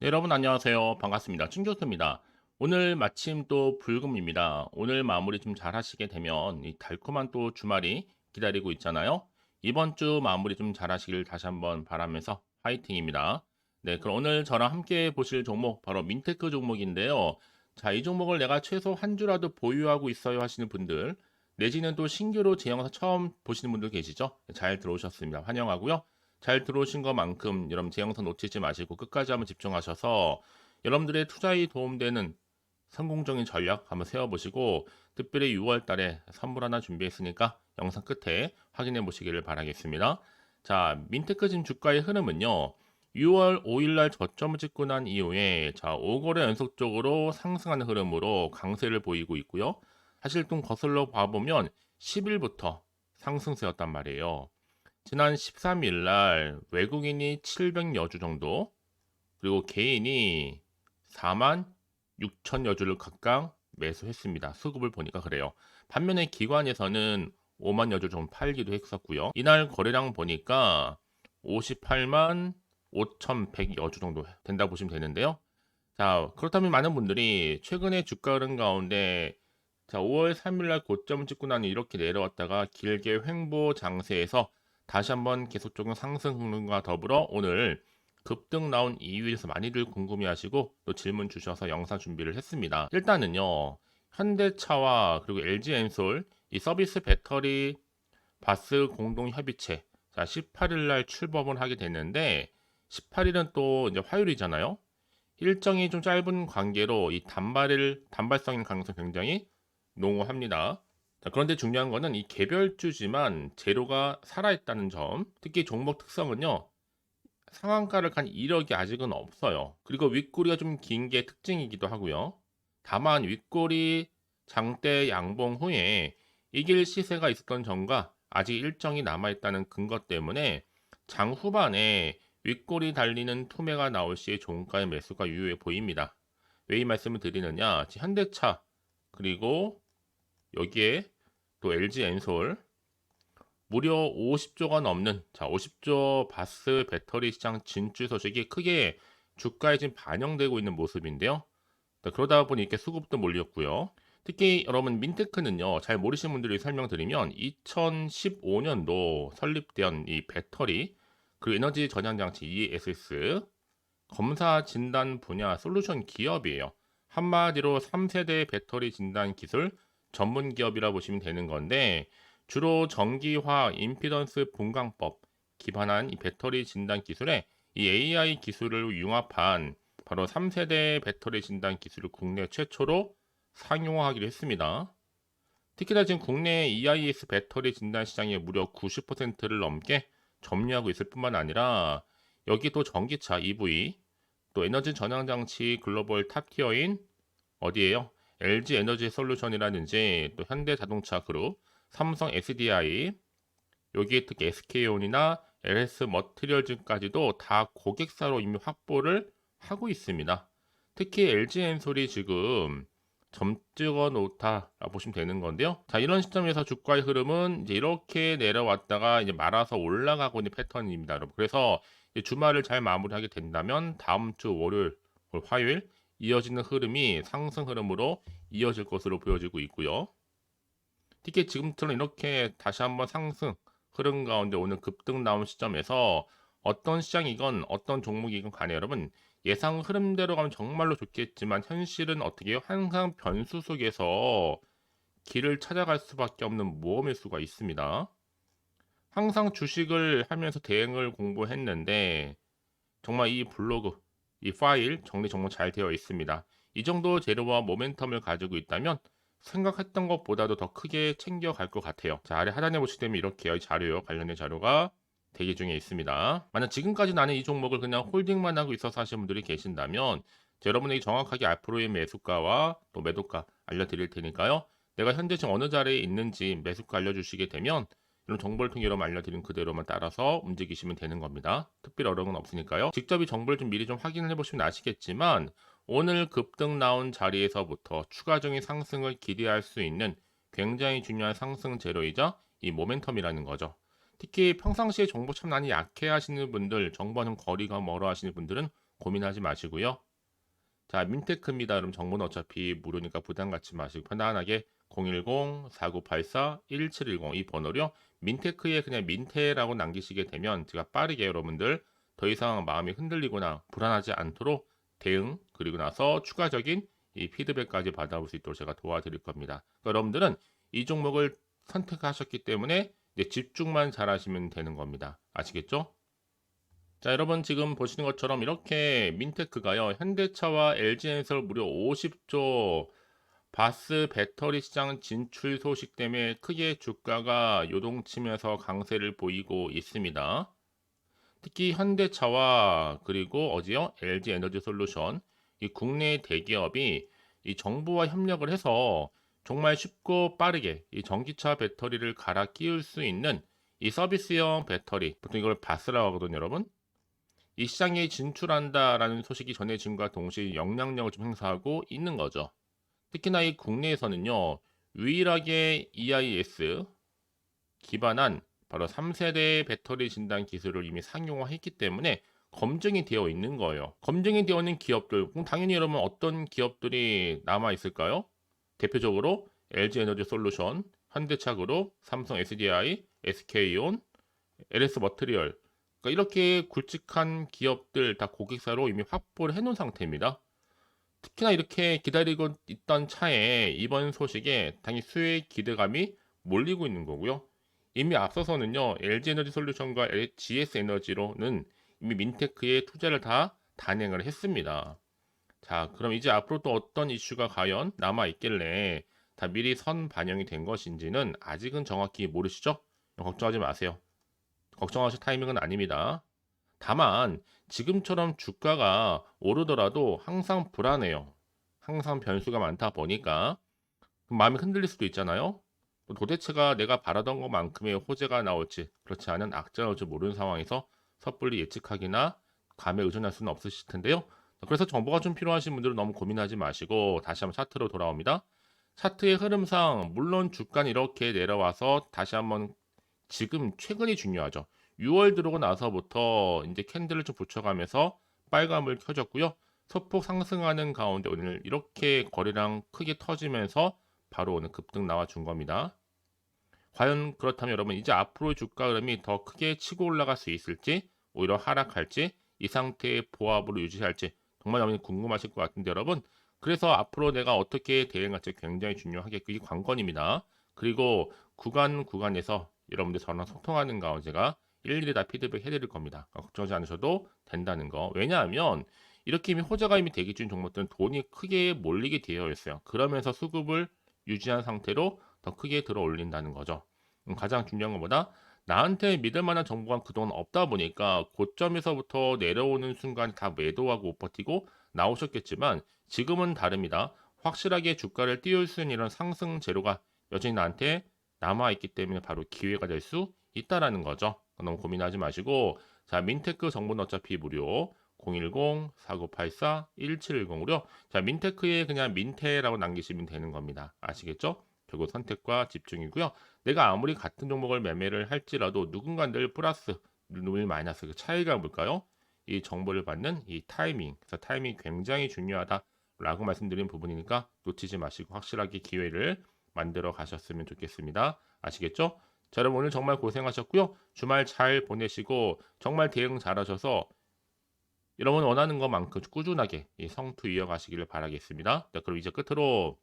네, 여러분 안녕하세요. 반갑습니다. 춘교수입니다. 오늘 마침 또 불금입니다. 오늘 마무리 좀 잘 하시게 되면 이 달콤한 또 주말이 기다리고 있잖아요. 이번 주 마무리 좀 잘 하시길 다시 한번 바라면서 화이팅입니다. 네, 그럼 오늘 저랑 함께 보실 종목 바로 민테크 종목인데요. 자, 이 종목을 내가 최소 한 주라도 보유하고 있어요 하시는 분들 내지는 또 신규로 제 영상 처음 보시는 분들 계시죠? 잘 들어오셨습니다. 환영하고요. 잘 들어오신 것만큼 여러분 제 영상 놓치지 마시고 끝까지 한번 집중하셔서 여러분들의 투자에 도움되는 성공적인 전략 한번 세워보시고 특별히 6월 달에 선물 하나 준비했으니까 영상 끝에 확인해 보시기를 바라겠습니다. 자, 민테크 지금 주가의 흐름은요. 6월 5일 날 저점을 찍고 난 이후에 자, 5거래 연속적으로 상승하는 흐름으로 강세를 보이고 있고요. 사실 좀 거슬러 봐보면 10일부터 상승세였단 말이에요. 지난 13일 날 외국인이 700여 주 정도, 그리고 개인이 4만 6천여 주를 각각 매수했습니다. 수급을 보니까 그래요. 반면에 기관에서는 5만여 주 정도 팔기도 했었고요. 이날 거래량 보니까 58만 5,100여 주 정도 된다 보시면 되는데요. 자, 그렇다면 많은 분들이 최근에 주가 흐름 가운데 자, 5월 3일 날 고점을 찍고 나니 이렇게 내려왔다가 길게 횡보 장세에서 다시 한번 계속적인 상승 흐름과 더불어 오늘 급등 나온 이유에서 많이들 궁금해하시고 또 질문 주셔서 영상 준비를 했습니다. 일단은요 현대차와 그리고 LG 엔솔 이 서비스 배터리 바스 공동 협의체 자 18일 날 출범을 하게 됐는데 18일은 또 이제 화요일이잖아요. 일정이 좀 짧은 관계로 이 단발일 단발성인 가능성 굉장히 농후합니다. 자, 그런데 중요한 거는 이 개별주지만 재료가 살아있다는 점, 특히 종목 특성은요, 상한가를 간 이력이 아직은 없어요. 그리고 윗꼬리가 좀 긴 게 특징이기도 하고요. 다만 윗꼬리 장대 양봉 후에 이길 시세가 있었던 점과 아직 일정이 남아있다는 근거 때문에 장 후반에 윗꼬리 달리는 투매가 나올 시에 종가의 매수가 유효해 보입니다. 왜 이 말씀을 드리느냐? 현대차 그리고 여기에 또 LG 엔솔 무려 50조가 넘는 자 50조 바스 배터리 시장 진출 소식이 크게 주가에 지금 반영되고 있는 모습인데요. 그러다 보니 이렇게 수급도 몰렸고요. 특히 여러분 민테크는요 잘 모르시는 분들이 설명드리면 2015년도 설립된 이 배터리 그리고 에너지 저장 장치 ESS 검사 진단 분야 솔루션 기업이에요. 한마디로 3세대 배터리 진단 기술 전문 기업이라 보시면 되는 건데 주로 전기화 임피던스 분광법 기반한 이 배터리 진단 기술에 이 AI 기술을 융합한 바로 3세대 배터리 진단 기술을 국내 최초로 상용화하기로 했습니다. 특히나 지금 국내 EIS 배터리 진단 시장의 무려 90%를 넘게 점유하고 있을 뿐만 아니라 여기 또 전기차 EV 또 에너지 전환 장치 글로벌 탑티어인 어디에요? LG 에너지 솔루션이라든지 또 현대 자동차 그룹, 삼성 SDI, 여기 특히 SK온이나 LS 머티리얼즈까지도 다 고객사로 이미 확보를 하고 있습니다. 특히 LG 엔솔이 지금 점 찍어 놓다 보시면 되는 건데요. 자, 이런 시점에서 주가의 흐름은 이제 이렇게 내려왔다가 이제 말아서 올라가고 있는 패턴입니다, 여러분. 그래서 주말을 잘 마무리하게 된다면 다음 주 월요일, 화요일 이어지는 흐름이 상승 흐름으로 이어질 것으로 보여지고 있고요. 특히 지금처럼 이렇게 다시 한번 상승 흐름 가운데 오늘 급등 나온 시점에서 어떤 시장이건 어떤 종목이건 간에 여러분 예상 흐름대로 가면 정말로 좋겠지만 현실은 어떻게 해요? 항상 변수 속에서 길을 찾아갈 수밖에 없는 모험일 수가 있습니다. 항상 주식을 하면서 대응을 공부했는데 정말 이 블로그 이 파일 정리 정말 잘 되어 있습니다. 이 정도 재료와 모멘텀을 가지고 있다면 생각했던 것보다도 더 크게 챙겨갈 것 같아요. 자, 아래 하단에 보시게 되면 이렇게 자료요. 관련된 자료가 대기 중에 있습니다. 만약 지금까지 나는 이 종목을 그냥 홀딩만 하고 있어서 하시는 분들이 계신다면 여러분에게 정확하게 앞으로의 매수가와 또 매도가 알려드릴 테니까요. 내가 현재 지금 어느 자리에 있는지 매수가 알려주시게 되면 이런 정보를 통해 여러분 알려드린 그대로만 따라서 움직이시면 되는 겁니다. 특별히 어려운 건 없으니까요. 직접 이 정보를 좀 미리 좀 확인을 해보시면 아시겠지만 오늘 급등 나온 자리에서부터 추가적인 상승을 기대할 수 있는 굉장히 중요한 상승 재료이자 이 모멘텀이라는 거죠. 특히 평상시에 정보 참 많이 약해 하시는 분들, 정보는 거리가 멀어 하시는 분들은 고민하지 마시고요. 자, 민테크입니다. 그럼 정보는 어차피 무료니까 부담 갖지 마시고 편안하게 010-4984-1710 이 번호요. 민테크에 그냥 민테라고 남기시게 되면 제가 빠르게 여러분들 더 이상 마음이 흔들리거나 불안하지 않도록 대응 그리고 나서 추가적인 이 피드백까지 받아볼 수 있도록 제가 도와드릴 겁니다. 그러니까 여러분들은 이 종목을 선택하셨기 때문에 이제 집중만 잘하시면 되는 겁니다. 아시겠죠? 자, 여러분 지금 보시는 것처럼 이렇게 민테크가요. 현대차와 LG엔솔 무려 50조 바스 배터리 시장 진출 소식 때문에 크게 주가가 요동치면서 강세를 보이고 있습니다. 특히 현대차와 그리고 어디요? LG 에너지 솔루션 이 국내 대기업이 이 정부와 협력을 해서 정말 쉽고 빠르게 이 전기차 배터리를 갈아 끼울 수 있는 이 서비스형 배터리 보통 이걸 바스라고 하거든요, 여러분. 이 시장에 진출한다라는 소식이 전해짐과 동시에 영향력을 좀 행사하고 있는 거죠. 특히나 이 국내에서는요, 유일하게 EIS 기반한 바로 3세대 배터리 진단 기술을 이미 상용화했기 때문에 검증이 되어 있는 거예요. 검증이 되어 있는 기업들, 그럼 당연히 여러분 어떤 기업들이 남아 있을까요? 대표적으로 LG 에너지 솔루션, 현대차 그룹, 삼성 SDI, SK온, LS 머트리얼. 그러니까 이렇게 굵직한 기업들 다 고객사로 이미 확보를 해놓은 상태입니다. 특히나 이렇게 기다리고 있던 차에 이번 소식에 당연히 수혜의 기대감이 몰리고 있는 거고요. 이미 앞서서는요, LG 에너지 솔루션과 GS 에너지로는 이미 민테크에 투자를 다 단행을 했습니다. 자, 그럼 이제 앞으로 또 어떤 이슈가 과연 남아 있길래 다 미리 선 반영이 된 것인지는 아직은 정확히 모르시죠? 걱정하지 마세요. 걱정하실 타이밍은 아닙니다. 다만 지금처럼 주가가 오르더라도 항상 불안해요. 항상 변수가 많다 보니까 마음이 흔들릴 수도 있잖아요. 도대체가 내가 바라던 것만큼의 호재가 나올지 그렇지 않은 악재가 나올지 모르는 상황에서 섣불리 예측하기나 감에 의존할 수는 없으실 텐데요. 그래서 정보가 좀 필요하신 분들은 너무 고민하지 마시고 다시 한번 차트로 돌아옵니다. 차트의 흐름상 물론 주가는 이렇게 내려와서 다시 한번 지금 최근이 중요하죠. 6월 들어오고 나서부터 이제 캔들을 좀 붙여가면서 빨간불 켜졌고요. 소폭 상승하는 가운데 오늘 이렇게 거래량 크게 터지면서 바로 오늘 급등 나와준 겁니다. 과연 그렇다면 여러분 이제 앞으로 주가 흐름이 더 크게 치고 올라갈 수 있을지 오히려 하락할지 이 상태의 보합으로 유지할지 정말 여러분이 궁금하실 것 같은데 여러분 그래서 앞으로 내가 어떻게 대응할지 굉장히 중요하게 그게 관건입니다. 그리고 구간 구간에서 여러분들 저랑 소통하는 가운데 제가 일일이 다 피드백 해드릴 겁니다. 걱정하지 않으셔도 된다는 거. 왜냐하면 이렇게 이미 호재가 이미 대기 중인 종목들은 돈이 크게 몰리게 되어 있어요. 그러면서 수급을 유지한 상태로 더 크게 들어 올린다는 거죠. 음, 가장 중요한 것보다 나한테 믿을 만한 정보가 그동안 없다 보니까 고점에서부터 내려오는 순간 다 매도하고 못 버티고 나오셨겠지만 지금은 다릅니다. 확실하게 주가를 띄울 수 있는 이런 상승 재료가 여전히 나한테 남아있기 때문에 바로 기회가 될 수 있다라는 거죠. 너무 고민하지 마시고 자 민테크 정보는 어차피 무료 010-4984-1710으로 자 민테크에 그냥 민테라고 남기시면 되는 겁니다. 아시겠죠? 결국 선택과 집중이고요. 내가 아무리 같은 종목을 매매를 할지라도 누군가 늘 플러스, 늘 마이너스 그 차이가 뭘까요? 이 정보를 받는 이 타이밍. 그래서 타이밍이 굉장히 중요하다라고 말씀드린 부분이니까 놓치지 마시고 확실하게 기회를 만들어 가셨으면 좋겠습니다. 아시겠죠? 자, 여러분 오늘 정말 고생하셨고요. 주말 잘 보내시고 정말 대응 잘하셔서 여러분 원하는 것만큼 꾸준하게 이 성투 이어가시기를 바라겠습니다. 자, 그럼 이제 끝으로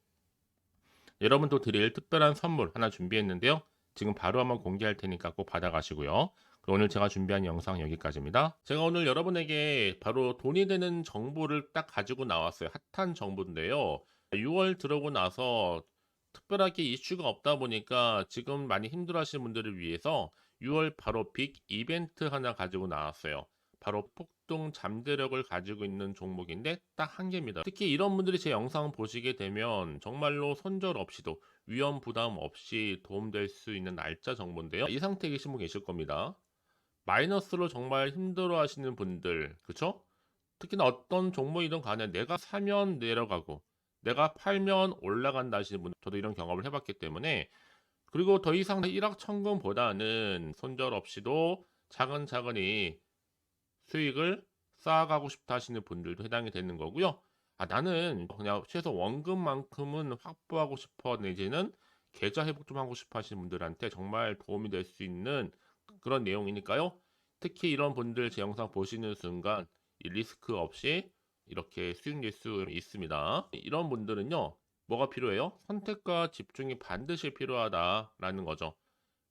여러분도 드릴 특별한 선물 하나 준비했는데요. 지금 바로 한번 공개할 테니까 꼭 받아가시고요. 오늘 제가 준비한 영상 여기까지입니다. 제가 오늘 여러분에게 바로 돈이 되는 정보를 딱 가지고 나왔어요. 핫한 정보인데요. 6월 들어오고 나서 특별하게 이슈가 없다 보니까 지금 많이 힘들어 하시는 분들을 위해서 6월 바로 빅 이벤트 하나 가지고 나왔어요. 바로 폭등 잠재력을 가지고 있는 종목인데 딱 한 개입니다. 특히 이런 분들이 제 영상 보시게 되면 정말로 손절 없이도 위험 부담 없이 도움될 수 있는 날짜 정보인데요. 이 상태에 계신 분 계실 겁니다. 마이너스로 정말 힘들어 하시는 분들, 그쵸? 특히나 어떤 종목이든 간에 내가 사면 내려가고 내가 팔면 올라간다 하시는 분, 저도 이런 경험을 해봤기 때문에 그리고 더 이상 일확천금보다는 손절 없이도 차근차근히 수익을 쌓아가고 싶다 하시는 분들도 해당이 되는 거고요. 아, 나는 그냥 최소 원금만큼은 확보하고 싶어 내지는 계좌 회복 좀 하고 싶어 하시는 분들한테 정말 도움이 될 수 있는 그런 내용이니까요. 특히 이런 분들 제 영상 보시는 순간 이 리스크 없이 이렇게 수익 낼수 있습니다. 이런 분들은요, 뭐가 필요해요? 선택과 집중이 반드시 필요하다라는 거죠.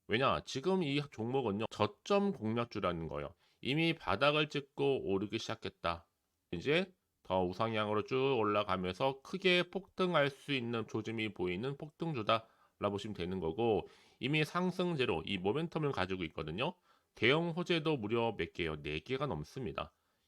왜냐, 지금 이 종목은요, 저점 공략주라는 거예요. 이미 바닥을 찍고 오르기 시작했다. 이제 더 우상향으로 쭉 올라가면서 크게 폭등할 수 있는 조짐이 보이는 폭등주다. 라 보시면 되는 거고 이미 상승제로 이 모멘텀을 가지고 있거든요. 대형 호재도 무려 몇 개요? 4개가 넘습니다.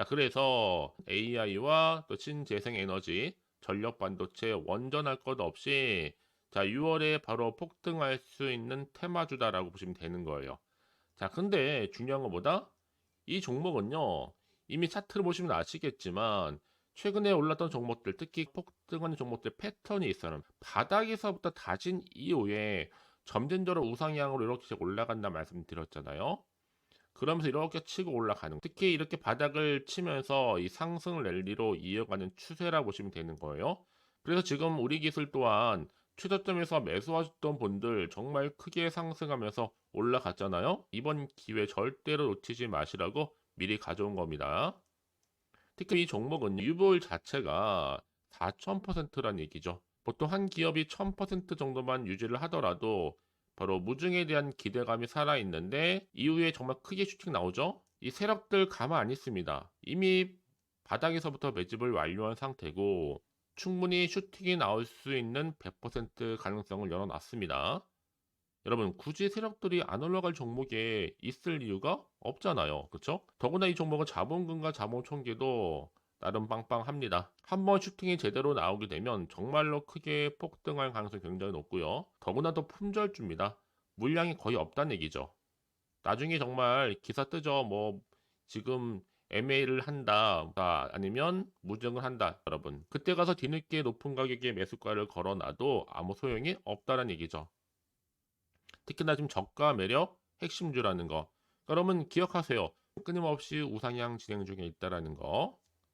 자, 그래서 AI와 또 신재생 에너지, 전력 반도체 원전할 것 없이 자, 6월에 바로 폭등할 수 있는 테마주다라고 보시면 되는 거예요. 자, 근데 중요한 것보다 이 종목은요. 이미 차트를 보시면 아시겠지만 최근에 올랐던 종목들, 특히 폭등하는 종목들 패턴이 있어요. 바닥에서부터 다진 이후에 점진적으로 우상향으로 이렇게 올라간다 말씀드렸잖아요. 그러면서 이렇게 치고 올라가는 특히 이렇게 바닥을 치면서 이 상승 랠리로 이어가는 추세라 보시면 되는 거예요. 그래서 지금 우리 기술 또한 최저점에서 매수하셨던 분들 정말 크게 상승하면서 올라갔잖아요. 이번 기회 절대로 놓치지 마시라고 미리 가져온 겁니다. 특히 이 종목은 유보율 자체가 4,000%란 얘기죠. 보통 한 기업이 1000% 정도만 유지를 하더라도 바로 무중에 대한 기대감이 살아있는데 이후에 정말 크게 슈팅 나오죠? 이 세력들 가만 안 있습니다. 이미 바닥에서부터 매집을 완료한 상태고 충분히 슈팅이 나올 수 있는 100% 가능성을 열어놨습니다. 여러분 굳이 세력들이 안 올라갈 종목에 있을 이유가 없잖아요. 그렇죠? 더구나 이 종목은 자본금과 자본 총계도 나름 빵빵합니다. 한번 슈팅이 제대로 나오게 되면 정말로 크게 폭등할 가능성이 굉장히 높고요. 더구나 더 품절주입니다. 물량이 거의 없다는 얘기죠. 나중에 정말 기사 뜨죠. 뭐 지금 MA를 한다 아니면 무증을 한다 여러분 그때 가서 뒤늦게 높은 가격에 매수가를 걸어놔도 아무 소용이 없다는 얘기죠 특히나 지금 저가 매력 핵심주라는 거 여러분 기억하세요 끊임없이 우상향 진행 중에 있다라는 거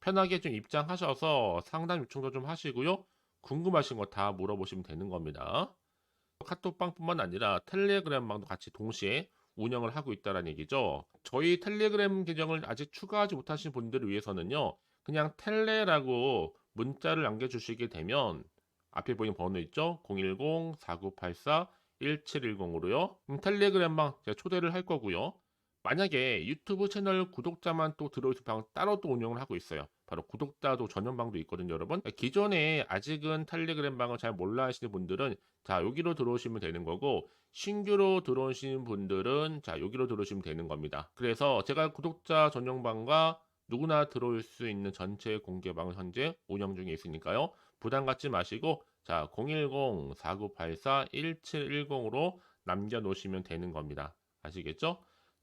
편하게 좀 입장하셔서 상담 요청도 좀 하시고요. 궁금하신 거 다 물어보시면 되는 겁니다. 카톡방뿐만 아니라 텔레그램방도 같이 동시에 운영을 하고 있다는 얘기죠. 저희 텔레그램 계정을 아직 추가하지 못하신 분들을 위해서는요. 그냥 텔레라고 문자를 남겨주시게 되면 앞에 보이는 번호 있죠? 010-4984-1710으로요. 텔레그램방 제가 초대를 할 거고요. 만약에 유튜브 채널 구독자만 또 들어오실 방 따로 또 운영을 하고 있어요. 바로 구독자도 전용방도 있거든요, 여러분. 기존에 아직은 텔레그램 방을 잘 몰라 하시는 분들은 자, 여기로 들어오시면 되는 거고 신규로 들어오시는 분들은 자, 여기로 들어오시면 되는 겁니다. 그래서 제가 구독자 전용방과 누구나 들어올 수 있는 전체 공개방을 현재 운영 중에 있으니까요. 부담 갖지 마시고 자, 010-4984-1710으로 남겨 놓으시면 되는 겁니다. 아시겠죠?